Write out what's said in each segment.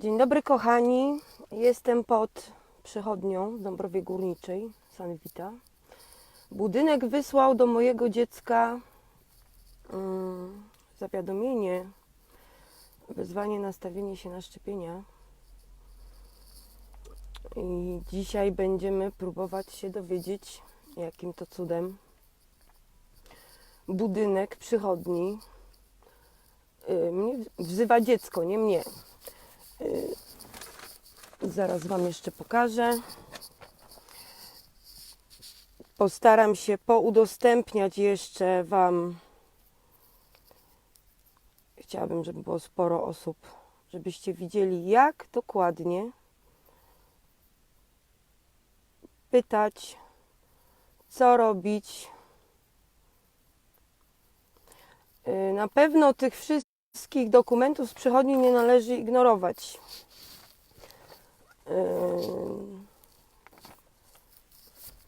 Dzień dobry kochani. Jestem pod przychodnią w Dąbrowie Górniczej, Sanwita. Budynek wysłał do mojego dziecka mm, zawiadomienie, wezwanie nastawienie się na szczepienia. I dzisiaj będziemy próbować się dowiedzieć, jakim to cudem budynek przychodni y, mnie wzywa dziecko, nie mnie. Y, Zaraz Wam jeszcze pokażę. Postaram się poudostępniać jeszcze Wam. Chciałabym, żeby było sporo osób, żebyście widzieli, jak dokładnie pytać, co robić. Y, Na pewno tych wszystkich dokumentów z przychodni nie należy ignorować. Yy,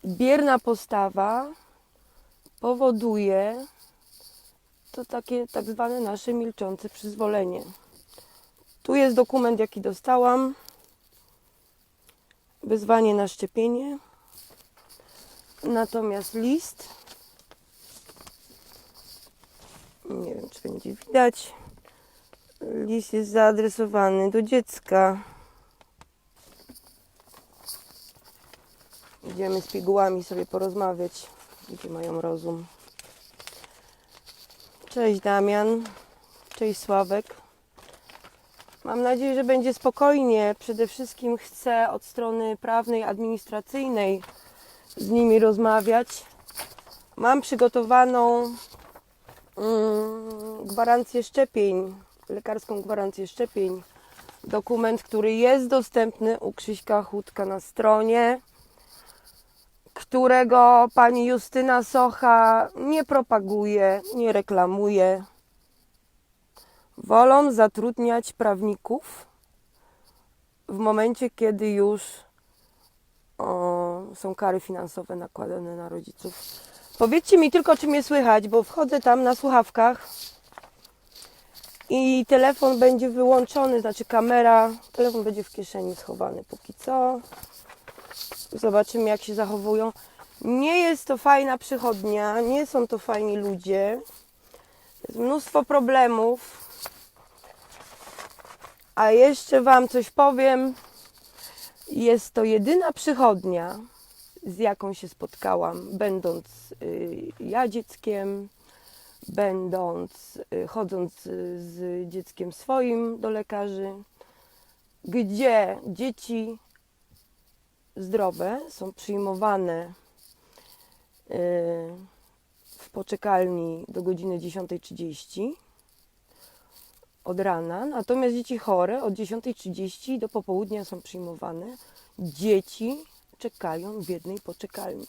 Bierna postawa powoduje to takie tak zwane nasze milczące przyzwolenie. Tu jest dokument, jaki dostałam. Wezwanie na szczepienie. Natomiast list, nie wiem, czy będzie widać, list jest zaadresowany do dziecka. Idziemy z pigułami sobie porozmawiać, gdzie mają rozum. Cześć Damian, cześć Sławek. Mam nadzieję, że będzie spokojnie. Przede wszystkim chcę od strony prawnej, administracyjnej z nimi rozmawiać. Mam przygotowaną mm, gwarancję szczepień, lekarską gwarancję szczepień. Dokument, który jest dostępny u Krzyśka Chudka na stronie którego pani Justyna Socha nie propaguje, nie reklamuje. Wolą zatrudniać prawników w momencie, kiedy już o, są kary finansowe nakładane na rodziców. Powiedzcie mi tylko, czy mnie słychać, bo wchodzę tam na słuchawkach i telefon będzie wyłączony, znaczy kamera, telefon będzie w kieszeni schowany póki co. Zobaczymy, jak się zachowują. Nie jest to fajna przychodnia, nie są to fajni ludzie. Jest mnóstwo problemów. A jeszcze Wam coś powiem. Jest to jedyna przychodnia, z jaką się spotkałam, będąc y, ja dzieckiem, będąc, y, chodząc y, z dzieckiem swoim do lekarzy, gdzie dzieci zdrowe są przyjmowane y, w poczekalni do godziny 10.30 od rana, natomiast dzieci chore od 10.30 do popołudnia są przyjmowane. Dzieci czekają w jednej poczekalni.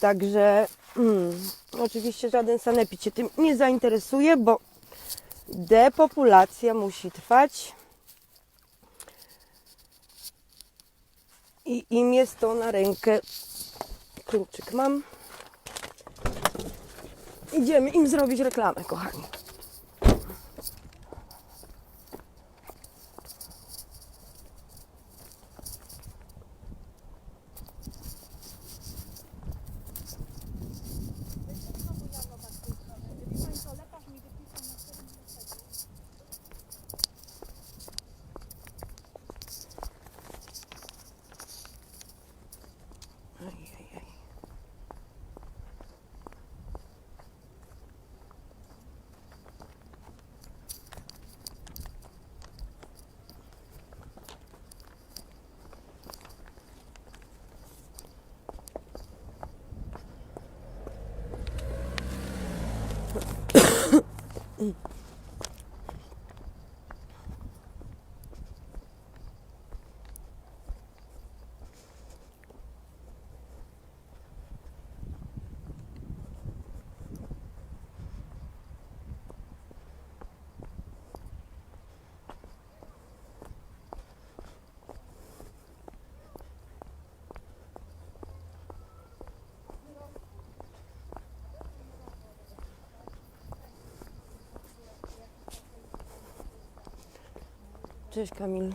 Także mm, oczywiście żaden sanepid się tym nie zainteresuje, bo depopulacja musi trwać. I im jest to na rękę. Kluczyk mam. Idziemy im zrobić reklamę, kochani. Cześć Kamil.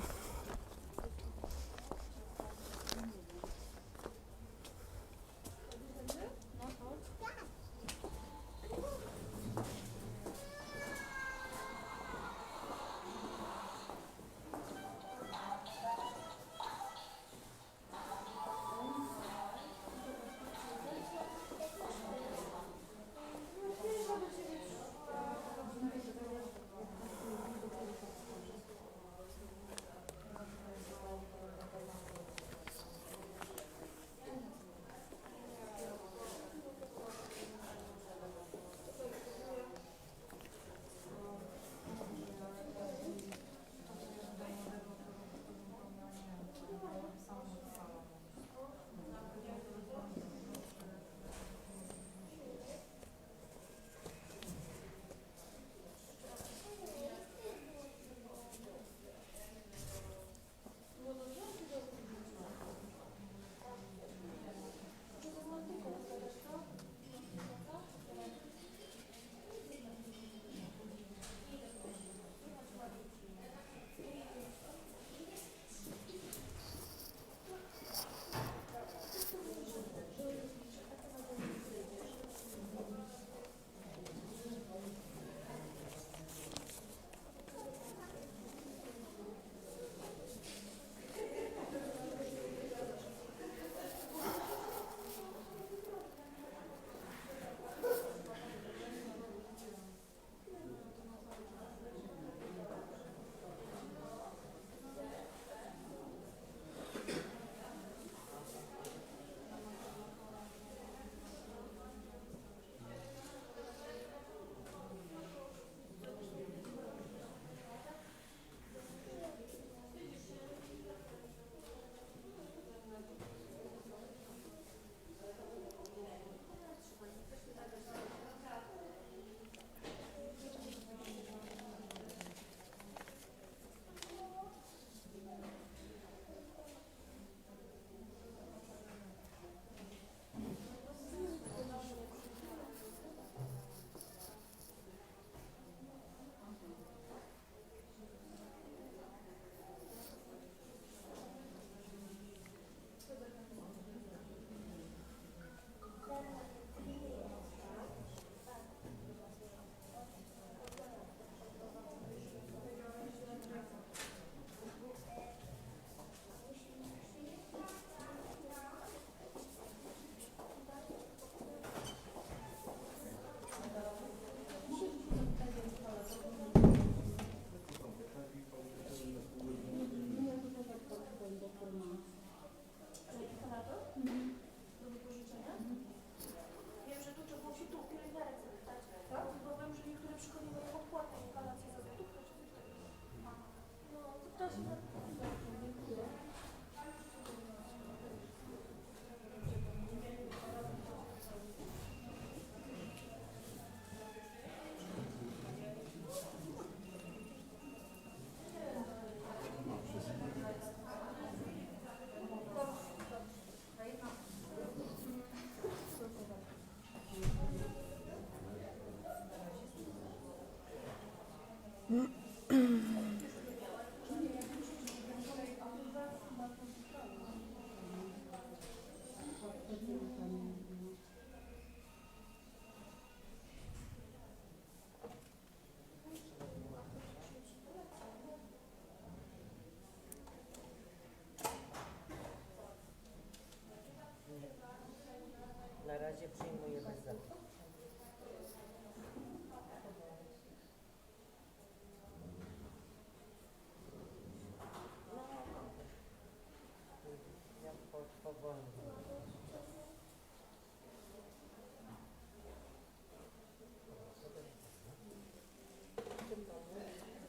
Razie.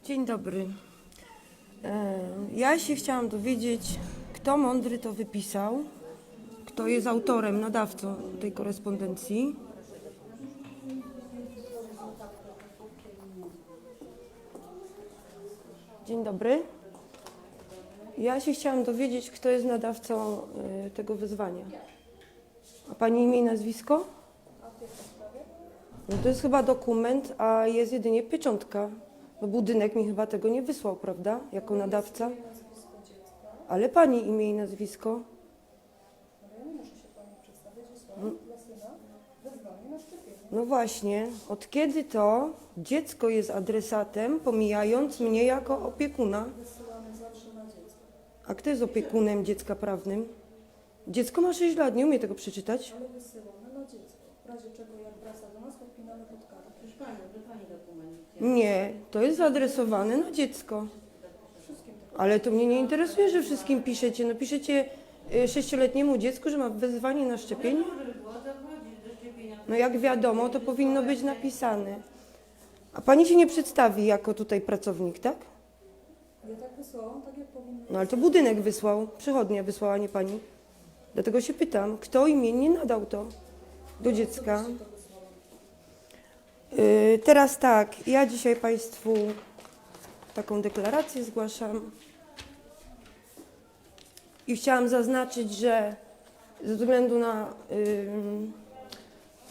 Dzień dobry. E, Ja się chciałam dowiedzieć, kto mądry to wypisał, kto jest autorem, nadawcą tej korespondencji. Dzień dobry. Ja się chciałam dowiedzieć, kto jest nadawcą e, tego wyzwania. A pani imię i nazwisko? No to jest chyba dokument, a jest jedynie pieczątka No budynek mi chyba tego nie wysłał, prawda? Jako nadawca. Ale pani imię i nazwisko? Ale ja nie muszę się pani przedstawiać. Wysłałam dla syna wezwanie na szczepienie. No właśnie, od kiedy to dziecko jest adresatem, pomijając mnie jako opiekuna? Wysyłamy zawsze na dziecko. A kto jest opiekunem dziecka prawnym? Dziecko ma 6 lat, nie umie tego przeczytać. Ale wysyłamy na dziecko. W razie czego jak wraca do nas, podpinamy pod kartę. Proszę Pani, do Pani dokument. Nie, to jest zaadresowane na dziecko. Wszystkim tak. Ale to mnie nie interesuje, że wszystkim piszecie. No piszecie y, sześcioletniemu dziecku, że ma wezwanie na szczepienie? No jak wiadomo, to powinno być napisane. A pani się nie przedstawi jako tutaj pracownik, tak? Ja tak wysłałam, tak jak powinno No ale to budynek wysłał, przychodnia wysłała, nie pani. Dlatego się pytam, kto imiennie nadał to do dziecka? Yy, teraz tak, ja dzisiaj Państwu taką deklarację zgłaszam. I chciałam zaznaczyć, że ze względu na. ym,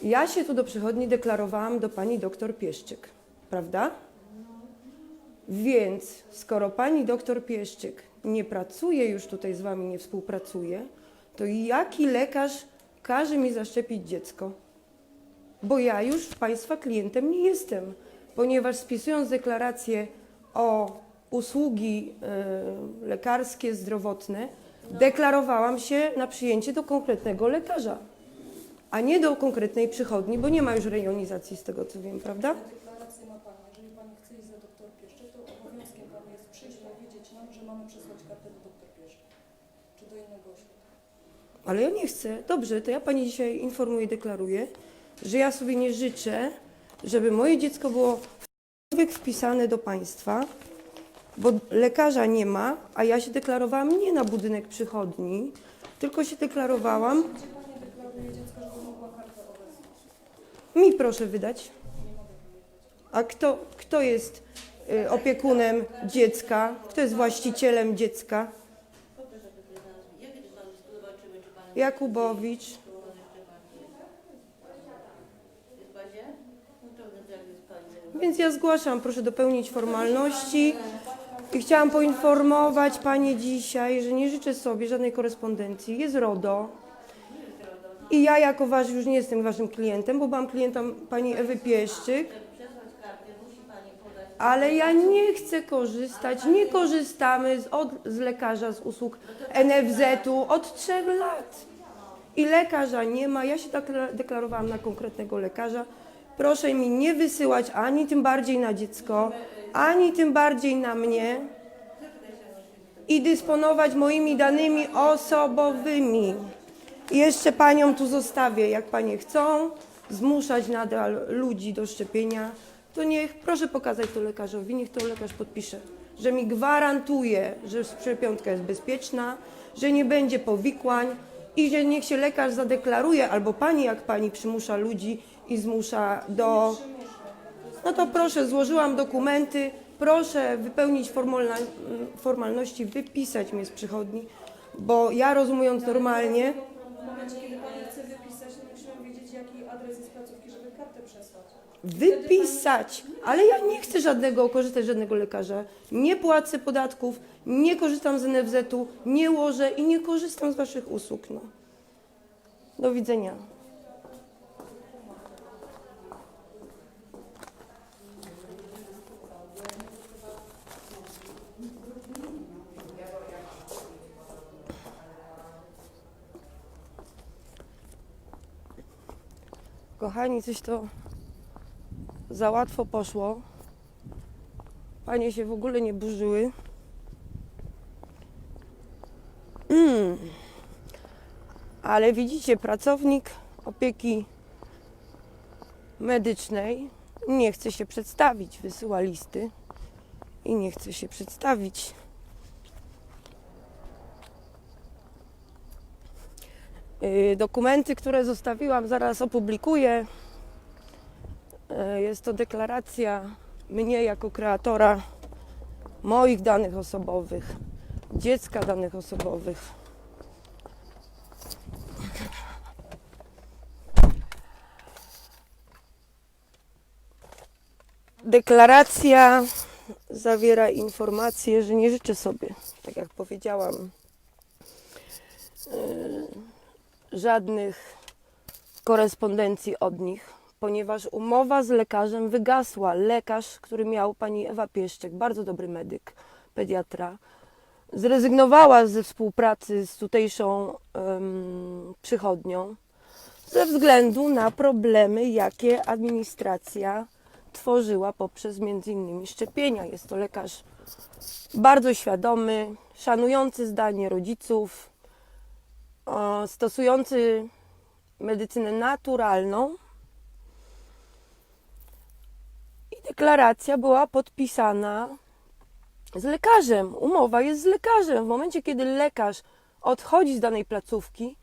ja się tu do przychodni deklarowałam do pani doktor Pieszczyk, prawda? Więc skoro pani doktor Pieszczyk nie pracuje już tutaj z wami, nie współpracuje, to jaki lekarz każe mi zaszczepić dziecko? Bo ja już państwa klientem nie jestem, ponieważ spisując deklarację o usługi e, lekarskie, zdrowotne, deklarowałam się na przyjęcie do konkretnego lekarza, a nie do konkretnej przychodni, bo nie ma już rejonizacji z tego co wiem, prawda? Deklarację ma Pani. Jeżeli Pani chce iść za doktor Pieszczek, to obowiązkiem Pani jest przyjść powiedzieć nam, że mamy przesłać kartę do doktor Pieszczek. Czy do innego ośrodka. Ale ja nie chcę. Dobrze, to ja pani dzisiaj informuję, deklaruję, że ja sobie nie życzę, żeby moje dziecko było wiekolwiek wpisane do państwa, bo lekarza nie ma, a ja się deklarowałam nie na budynek przychodni, tylko się deklarowałam. Gdzie Pani Mi proszę wydać. A kto, kto jest y, opiekunem dziecka? Kto jest właścicielem dziecka? Jakubowicz. Więc ja zgłaszam, proszę dopełnić formalności. I chciałam poinformować Panie dzisiaj, że nie życzę sobie żadnej korespondencji. Jest RODO. I ja jako Wasz już nie jestem Waszym klientem, bo byłam klientem Pani Ewy podać. Ale ja nie chcę korzystać, nie korzystamy z, od, z lekarza, z usług NFZ-u od trzech lat. I lekarza nie ma. Ja się dekla- deklarowałam na konkretnego lekarza. Proszę mi nie wysyłać ani tym bardziej na dziecko, ani tym bardziej na mnie i dysponować moimi danymi osobowymi. I jeszcze panią tu zostawię, jak panie chcą zmuszać nadal ludzi do szczepienia, to niech, proszę pokazać to lekarzowi, niech to lekarz podpisze, że mi gwarantuje, że szczepionka jest bezpieczna, że nie będzie powikłań i że niech się lekarz zadeklaruje, albo pani, jak pani przymusza ludzi i zmusza do... No to proszę, złożyłam dokumenty, proszę wypełnić formalności, wypisać mnie z przychodni, bo ja rozumując normalnie, W momencie, kiedy Pani chce wypisać, to musimy wiedzieć, jaki adres jest placówki, żeby kartę przesłać. Wypisać, ale ja nie chcę żadnego korzystać żadnego lekarza. Nie płacę podatków, nie korzystam z NFZ-u, nie łożę i nie korzystam z waszych usług. No. Do widzenia. Kochani, coś to za łatwo poszło. Panie się w ogóle nie burzyły. Mm. Ale widzicie, pracownik opieki medycznej nie chce się przedstawić. Wysyła listy i nie chce się przedstawić. Yy, Dokumenty, które zostawiłam, zaraz opublikuję. E, Jest to deklaracja mnie jako kreatora moich danych osobowych, dziecka danych osobowych. Deklaracja zawiera informację, że nie życzę sobie, tak jak powiedziałam, yy, żadnych korespondencji od nich, ponieważ umowa z lekarzem wygasła. Lekarz, który miał pani Ewa Pieszczek, bardzo dobry medyk, pediatra, zrezygnowała ze współpracy z tutejszą em, przychodnią ze względu na problemy, jakie administracja tworzyła poprzez innymi szczepienia. Jest to lekarz bardzo świadomy, szanujący zdanie rodziców, stosujący medycynę naturalną. I deklaracja była podpisana z lekarzem. Umowa jest z lekarzem. W momencie, kiedy lekarz odchodzi z danej placówki,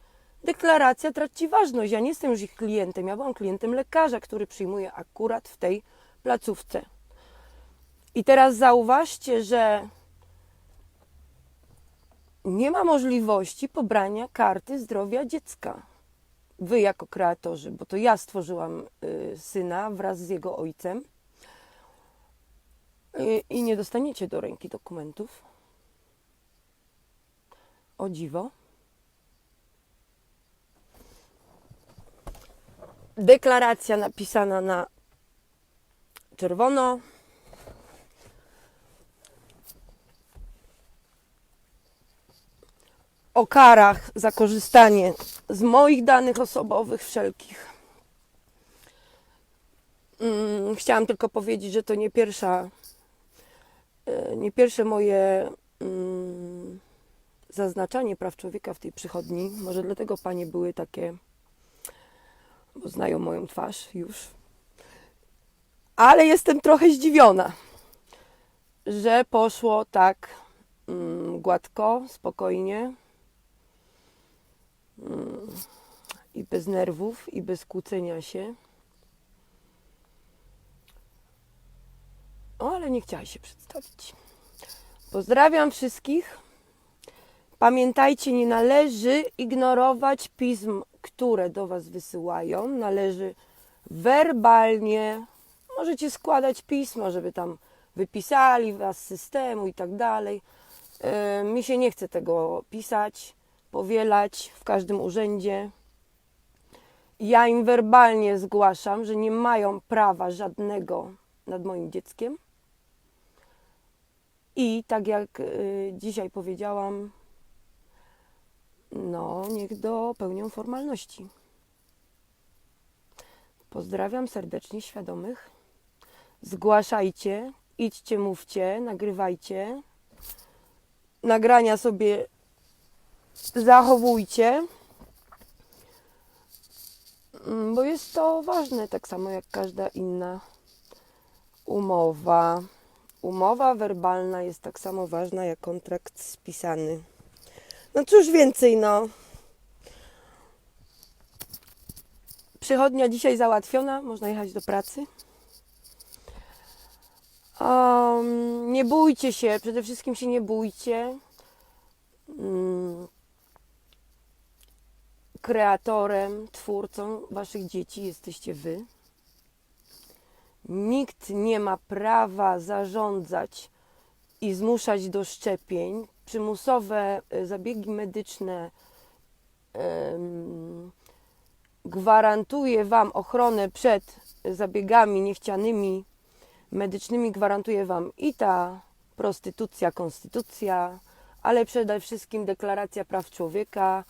deklaracja traci ważność. Ja nie jestem już ich klientem, ja byłam klientem lekarza, który przyjmuje akurat w tej placówce. I teraz zauważcie, że nie ma możliwości pobrania karty zdrowia dziecka. Wy jako kreatorzy, bo to ja stworzyłam y, syna wraz z jego ojcem i nie dostaniecie do ręki dokumentów. O dziwo. Deklaracja napisana na czerwono. O karach za korzystanie z moich danych osobowych wszelkich. Mm, Chciałam tylko powiedzieć, że to nie pierwsza, e, nie pierwsze moje mm, zaznaczanie praw człowieka w tej przychodni. Może dlatego panie były takie, bo znają moją twarz już. Ale jestem trochę zdziwiona, że poszło tak mm, gładko, spokojnie mm, i bez nerwów, i bez kłócenia się. O, ale nie chciała się przedstawić. Pozdrawiam wszystkich. Pamiętajcie, nie należy ignorować pism, które do Was wysyłają. Należy werbalnie, możecie składać pisma, żeby tam wypisali Was z systemu i tak dalej. E, Mi się nie chce tego pisać, powielać w każdym urzędzie. Ja im werbalnie zgłaszam, że nie mają prawa żadnego nad moim dzieckiem. I tak jak y, dzisiaj powiedziałam, no niech dopełnią formalności. Pozdrawiam serdecznie świadomych. Zgłaszajcie, idźcie, mówcie, nagrywajcie. Nagrania sobie zachowujcie, Mm, bo jest to ważne, tak samo jak każda inna umowa. Umowa werbalna jest tak samo ważna jak kontrakt spisany. No cóż więcej, no. Przychodnia dzisiaj załatwiona, można jechać do pracy. Um, nie bójcie się, przede wszystkim się nie bójcie. Mm, kreatorem, twórcą waszych dzieci jesteście wy. Nikt nie ma prawa zarządzać i zmuszać do szczepień. Przymusowe e, zabiegi medyczne gwarantuje Wam ochronę przed zabiegami niechcianymi medycznymi, gwarantuje Wam i ta prostytucja, konstytucja, ale przede wszystkim deklaracja praw człowieka.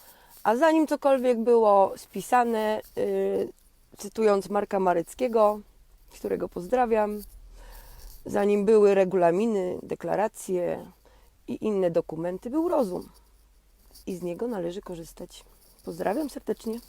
A zanim cokolwiek było spisane, y, cytując Marka Mareckiego, którego pozdrawiam, zanim były regulaminy, deklaracje i inne dokumenty, był rozum. I z niego należy korzystać. Pozdrawiam serdecznie.